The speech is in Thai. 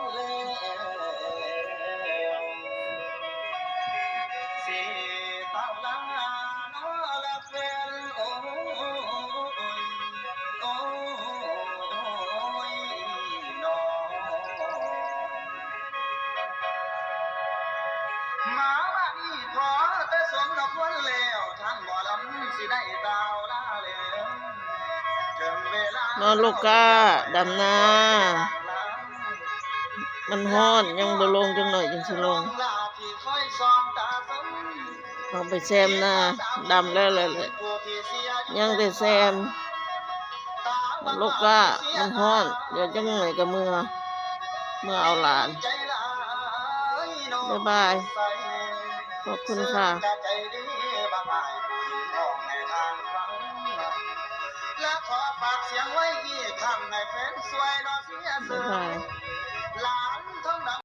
นแล้วสิตาลานาละเป็นโอ้ยโอ้ยน้องมาบ้านี้พอแต่สมกับวันแล้วท่านหมอลำสิได้ตาวลาแล้วนอนลูกก้าดำนา มันฮ้อนยังบ่ลงจังหน่อยจังสิลงเอาไปแซมหน้าดำแล้วเลยเลยยังแต่แซมลูกก้ามันฮ้อน เดี๋ยวจังหน่อยกับมือเมื่อเอาหลานบ๊ายบาย ขอบคุณค่ะและขอฝากเสียงไว้อีกครั้งให้แฟนสวยรอเสียเสืบ๊ายอ